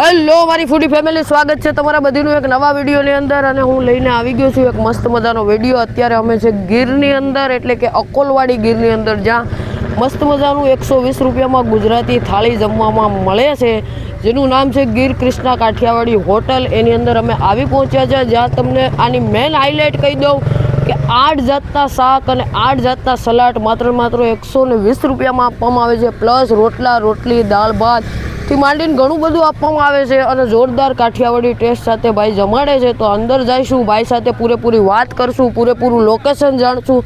Hello મારી ફૂડી family સ્વાગત છે તમારા બધીનું એક નવા વિડીયોની અંદર અને હું લઈને આવી ગયો છું એક મસ્ત મજાનો વીડિયો. અત્યારે અમે છે ગીરની અંદર, એટલે કે અકોલવાડી ગીરની અંદર, જ્યાં મસ્ત મજાનું એકસો વીસ રૂપિયામાં ગુજરાતી થાળી જમવામાં મળે છે, જેનું નામ છે ગીર કૃષ્ણા કાઠિયાવાડી હોટલ. એની અંદર અમે આવી પહોંચ્યા છે. જ્યાં તમને આની મેન હાઇલાઇટ કહી દઉં કે આઠ જાતના શાક અને આઠ જાતના સલાડ માત્ર માત્ર એકસો ને વીસ રૂપિયામાં આપવામાં આવે છે. પ્લસ રોટલા, રોટલી, દાળ, ભાત થી માંડીને ઘણું બધું આપવામાં આવે છે અને જોરદાર કાઠિયાવાડી ટેસ્ટ સાથે ભાઈ જમાડે છે. તો અંદર જઈશું, ભાઈ સાથે પૂરેપૂરી વાત કરશું, પૂરેપૂરું લોકેશન જાણશું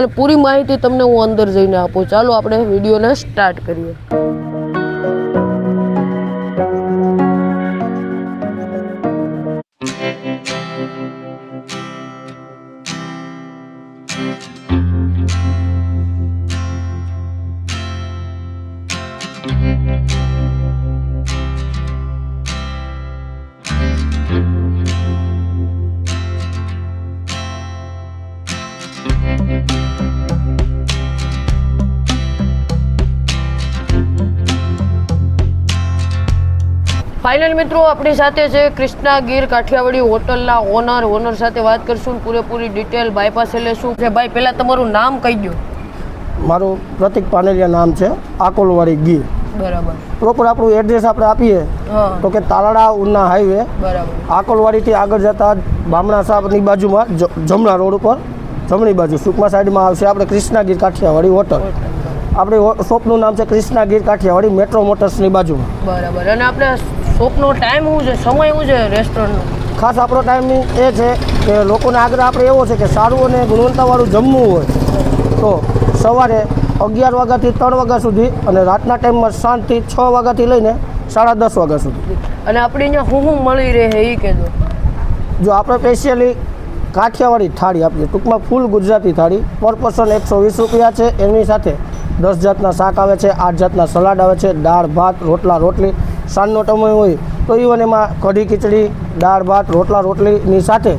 અને પૂરી માહિતી તમને હું અંદર જઈને આપું. ચાલો આપણે વિડીયોને સ્ટાર્ટ કરીએ. ફાઇનલ મિત્રો આપણી સાથે છે કૃષ્ણા ગીર કાઠિયાવાડી હોટલના ઓનર ઓનર સાથે વાત કરશું પૂરેપૂરી ડિટેલ ભાઈ પાસે લેશું. છે ભાઈ પહેલાં તમારું નામ કહી દો મારું પ્રતિક પાનેલિયા નામ છે આકોલવાડી ગીર. બરાબર. પ્રોપર આપણું એડ્રેસ આપણે આપીએ. તો કે તાલાડા ઉના હાઈવે બરાબર. આકોલવાડીથી આગળ જતા બામણા સાહેબની બાજુમાં જમણા રોડ ઉપર જમણી બાજુ સુકમા સાઈડમાં આવશે આપણે કૃષ્ણાગીર કાઠિયાવાડી હોટલ. આપણી શોપનું નામ છે કૃષ્ણાગીર કાઠિયાવાડી મેટ્રો મોટર્સની બાજુમાં. બરાબર. અને આપણે શોપનો ટાઈમ શું છે સમય શું છે રેસ્ટોરન્ટનો ખાસ આપણો ટાઈમ એ છે કે લોકોને આગ્રહ આપણે એવો છે કે સારું અને ગુણવત્તાવાળું જમવું હોય તો સવારે અગિયાર વાગ્યાથી ત્રણ વાગ્યા સુધી અને રાતના ટાઈમમાં સાંજથી છ વાગ્યાથી લઈને સાડા દસ વાગ્યા સુધી. અને આપણે અહીંયા શું શું મળી રહે એ કહેજો. જો આપણે સ્પેશિયલી કાઠિયાવાડી થાળી આપીએ ટૂંકમાં ફૂલ ગુજરાતી થાળી પર પર્સન એકસો વીસ રૂપિયા છે એની સાથે દસ જાતના શાક આવે છે આઠ જાતના સલાડ આવે છે દાળ ભાત રોટલા રોટલી સાંજનો સમય હોય તો ઇવન એમાં કઢી ખીચડી દાળ ભાત રોટલા રોટલીની સાથે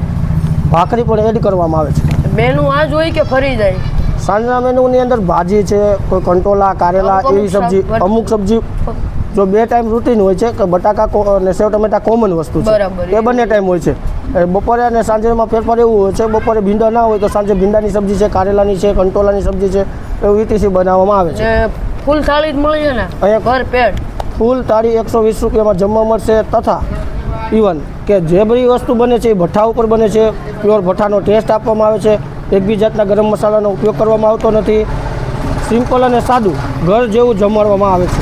ભાખરી પણ એડ કરવામાં આવે છે. મેનુ આ જ હોય કે ફરી જાય? સાંજના મેનુની અંદર ભાજી છે કોઈ કંટોલા કારેલા એવી સબ્જી અમુક સબ્જી. જો બે ટાઈમ રૂટીન હોય છે કે બટાકા અને સેવ ટમેટા કોમન વસ્તુ છે. એ બંને ટાઈમ હોય છે. બપોરે અને સાંજેમાં ફેરફાર એવું હોય છે બપોરે ભીંડા ના હોય તો સાંજે ભીંડાની સબ્જી છે કારેલાની છે કંટોલાની સબ્જી છે એવું ઇટીસી બનાવવામાં આવે છે. ફૂલ થાળી જ મળી છે ને? અહીંયા- ઘર પેટ ફૂલ તાળી એકસો વીસ રૂપિયામાં જમવા મળશે તથા ઇવન કે જે બધી વસ્તુ બને છે એ ભઠ્ઠા ઉપર બને છે. પ્યોર ભઠ્ઠાનો ટેસ્ટ આપવામાં આવે છે. એક બી જાતના ગરમ મસાલાનો ઉપયોગ કરવામાં આવતો નથી. સિમ્પલ અને સાદું ઘર જેવું જમાડવામાં આવે છે.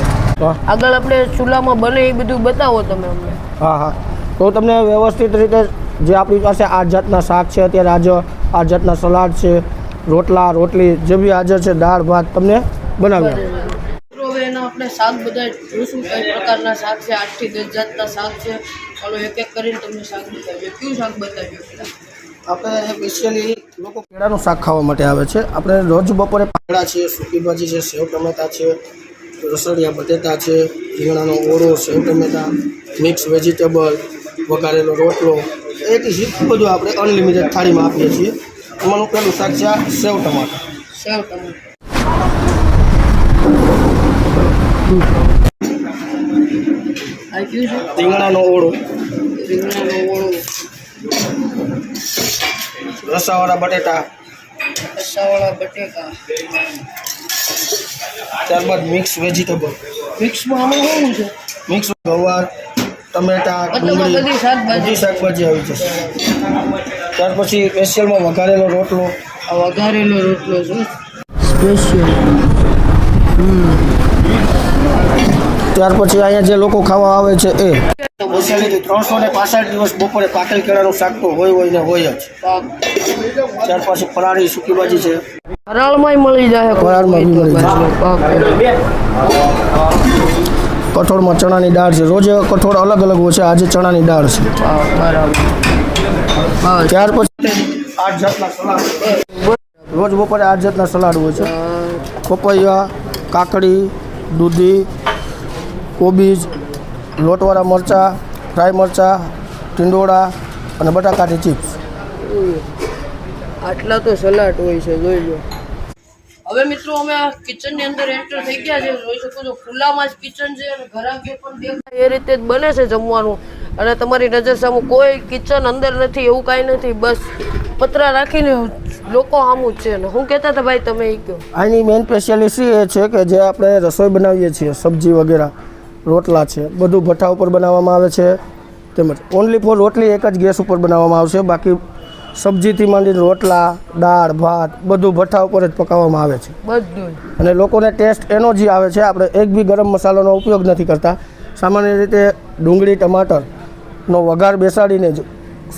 આગળ આપણે ચૂલામાં બને એ બધું બતાવો તમે અમને. હા હા. તો તમને વ્યવસ્થિત રીતે જે આપણી પાસે આ જાતના શાક છે અત્યારે આજ આ જાતના સલાડ છે રોટલા રોટલી જે બી હાજર છે દાળ ભાત તમને બનાવ્યા. આપણે શાક બધા જોઈશું કઈ પ્રકારના શાક છે આઠથી દસ જાતના શાક છે. ચાલો એક એક કરીને તમને શાક બતાવીએ. કયું શાક બતાવીએ આપણે સ્પેશિયલી લોકો કેળાનું શાક ખાવા માટે આવે છે. આપણે રોજ બપોરે પાંદડા છે સૂકી ભાજી છે સેવ ટમેટા છે રસોડિયા બટેટા છે રીંગણાનો ઓળો સેવ ટમેટા મિક્સ વેજીટેબલ વઘારેલો રોટલો. એથી સીધું બધું આપણે અનલિમિટેડ થાળીમાં આપીએ છીએ. એમાંનું પહેલું શાક છે સેવ ટમાટા. સેવ ટમેટા આ કયું છે રીંગણાનો ઓળો રીંગણાનો ઓળો. રસાવાળા બટેટા. રસાવાળા બટેકા ત્યારબાદ મિક્સ વેજીટેબલ મિક્સમાં આમાં શું છે મિક્સ ગવાર ટમેટા ડુંગળી બધી શાકભાજી. બધી શાકભાજી આવી જશે. ત્યાર પછી સ્પેશિયલમાં વઘારેલો રોટલો. આ વઘારેલો રોટલો છે. સ્પેશિયલ ત્યાર પછી અહીંયા જે લોકો ખાવા આવે છે એ. ત્રણસો ને પાસઠ દિવસ બપોરે પાકેલ કેળાનું શાક તો હોય હોય ને હોય જ. ત્યાર પછી ફરાળી સૂકી ભાજી છે. ફરાળમાંય મળી જાય ફરાળમાં મળી જાય. કઠોળમાં ચણાની દાળ છે. રોજ કઠોળ અલગ અલગ હોય છે. આજે ચણાની દાળ છે. હા, ત્યાર પછી આઠ જાતના સલાડ. રોજ બપોરે આઠ જાતના સલાડ હોય છે. પપૈયા કાકડી દૂધી કોબીજ લોટવાળા મરચાં ફ્રાય મરચાં ટીંડોળા અને બટાકાની ચિપ્સ. આટલા તો સલાડ હોય છે જોઈ લો. હવે મિત્રો અમે કિચનની અંદર એન્ટર થઈ ગયા છે. જોઈ શકો છો ખુલ્લામાં જ કિચન છે અને ઘરાક જે પણ દેખાય એ રીતે જ બને છે જમવાનું. અને તમારી નજર સામે કોઈ કિચન અંદર નથી એવું કાંઈ નથી. બસ પતરા રાખીને લોકો સામું જ છે. ને હું કહેતા હતા ભાઈ તમે એ કહો. આની મેઇન સ્પેશિયાલિટી એ છે કે જે આપણે રસોઈ બનાવીએ છીએ સબ્જી વગેરે. રોટલા છે. બધું ભઠ્ઠા ઉપર બનાવવામાં આવે છે. તેમજ ઓનલી ફોર રોટલી એક જ ગેસ ઉપર બનાવવામાં આવશે. બાકી સબ્જીથી માંડીને રોટલા દાળ ભાત બધું ભઠ્ઠા ઉપર જ પકાવવામાં આવે છે. બધું અને લોકોને ટેસ્ટ એનો જે આવે છે. આપણે એક બી ગરમ મસાલાનો ઉપયોગ નથી કરતા. સામાન્ય રીતે ડુંગળી ટમાટરનો વઘાર બેસાડીને જ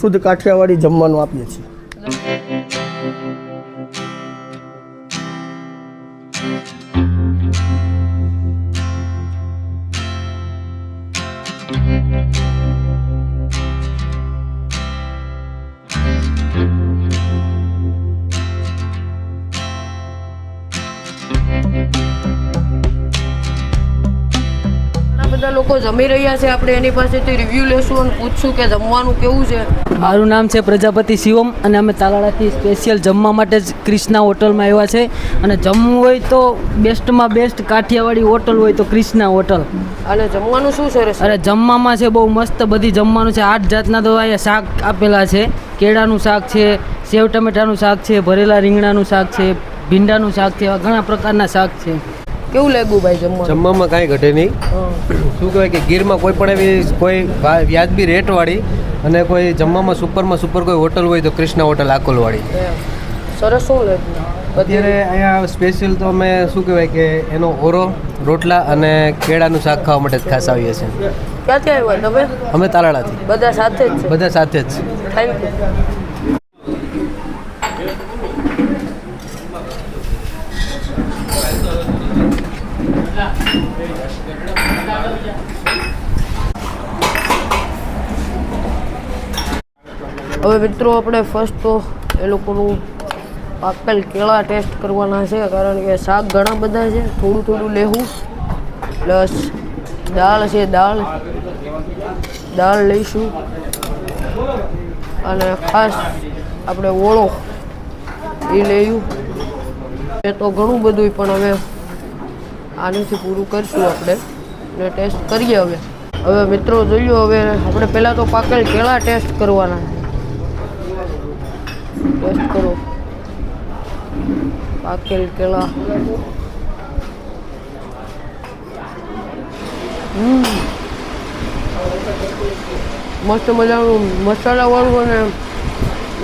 શુદ્ધ કાઠિયાવાડી જમવાનું આપીએ છીએ. લોકો જમી રહ્યા છે આપણે એની પાસેથી રિવ્યૂ લેશું અને પૂછશું કે જમવાનું કેવું છે. મારું નામ છે પ્રજાપતિ શિવમ અને અમે તાલાળાથી સ્પેશિયલ જમવા માટે જ ક્રિષ્ના હોટલમાં આવ્યા છે. અને જમવું હોય તો બેસ્ટમાં બેસ્ટ કાઠિયાવાડી હોટલ હોય તો ક્રિષ્ના હોટલ. અને જમવાનું શું સરસ અરે જમવામાં છે બહુ મસ્ત બધી જમવાનું છે. આઠ જાતના તો અહીંયા શાક આપેલા છે. કેળાનું શાક છે સેવ ટમેટાનું શાક છે ભરેલા રીંગણાનું શાક છે ભીંડાનું શાક છે એવા ઘણા પ્રકારના શાક છે. કેવું લાગ્યું ભાઈ જમવા જમવામાં કાંઈ ઘટે નહીં. શું કહેવાય કે ગીરમાં કોઈ પણ એવી કોઈ વ્યાજબી રેટવાળી અને કોઈ જમવામાં સુપરમાં સુપર કોઈ હોટલ હોય તો કૃષ્ણા હોટલ આકોલવાળી. સરસ શું લાગ્યું? અત્યારે અહીંયા સ્પેશિયલ તો અમે શું કહેવાય કે એનો ઓરો રોટલા અને કેળાનું શાક ખાવા માટે જ ખાસ આવીએ છીએ. ક્યાંથી આવ્યા તમે? અમે તાલાળાથી. બધા સાથે જ બધા સાથે જ. થેન્ક યુ હવે મિત્રો આપણે ફર્સ્ટ તો એ લોકોનું પાકેલ કેળા ટેસ્ટ કરવાના છે, કારણ કે શાક ઘણા બધા છે, થોડું થોડું લેવું પ્લસ દાળ છે, દાળ દાળ લઈશું. અને ખાસ આપણે ઓળો એ લેવું એ તો ઘણું બધું પણ હવે આનાથી પૂરું કરીશું આપણે ને ટેસ્ટ કરીએ હવે. હવે મિત્રો જોયું, હવે આપણે પહેલાં તો પાકેલ કેળા ટેસ્ટ કરવાના. છે ટેસ્ટ કરો પાકેલ કેળા મસ્ત મજાનું મસાલાવાળું અને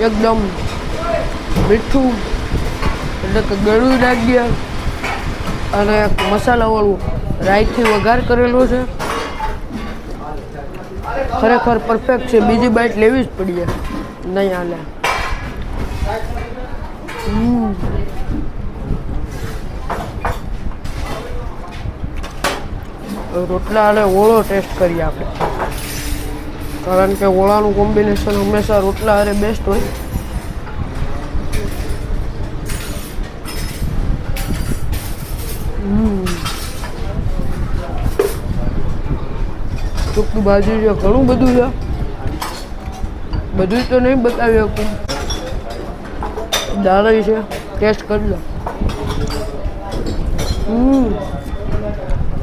એકદમ મીઠું. એટલે કે ગળું નાખીએ. અને મસાલાવાળું રાઈથી વઘાર કરેલો છે. ખરેખર પરફેક્ટ છે. બીજી બાઇટ લેવી જ પડીએ નહીં હમ. રોટલા અને ઓળો ટેસ્ટ કરીએ આપણે. કારણ કે ઓળાનું કોમ્બિનેશન હંમેશા રોટલા હારે બેસ્ટ હોય. ચૂકની બાજુ છે, ઘણું બધું છે. બધું તો નહીં બતાવી શકું. દાળ છે. ટેસ્ટ કરી લો.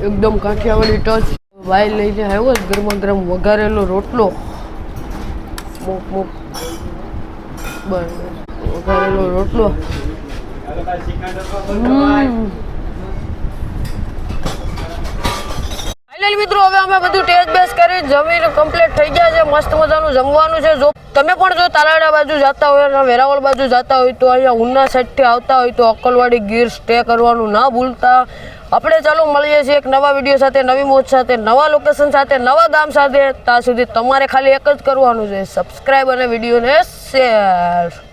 એકદમ કાઠિયાવાડી ટચ વાઈ લઈને આવ્યો ગરમા ગરમ વઘારેલો રોટલો. મૂક વઘારેલો રોટલો. મિત્રો, હવે અમે બધું ટેસ્ટ બેસ કરી, જમીન કમ્પ્લીટ થઈ ગયા છે. મસ્ત મજાનું જમવાનું છે. જો તમે પણ જો તાલાડા બાજુ જતા હોય અને વેરાવળ બાજુ જતા હોય તો અહીંયા ઉના સાઈડથી આવતા હોય તો અક્કલવાડી ગીર સ્ટે કરવાનું ના ભૂલતા. આપણે ચાલો મળીએ છીએ એક નવા વીડિયો સાથે, નવી મોજ સાથે, નવા લોકેશન સાથે, નવા ગામ સાથે. ત્યાં સુધી તમારે ખાલી એક જ કરવાનું છે. સબસ્ક્રાઈબ અને વિડીયોને શેર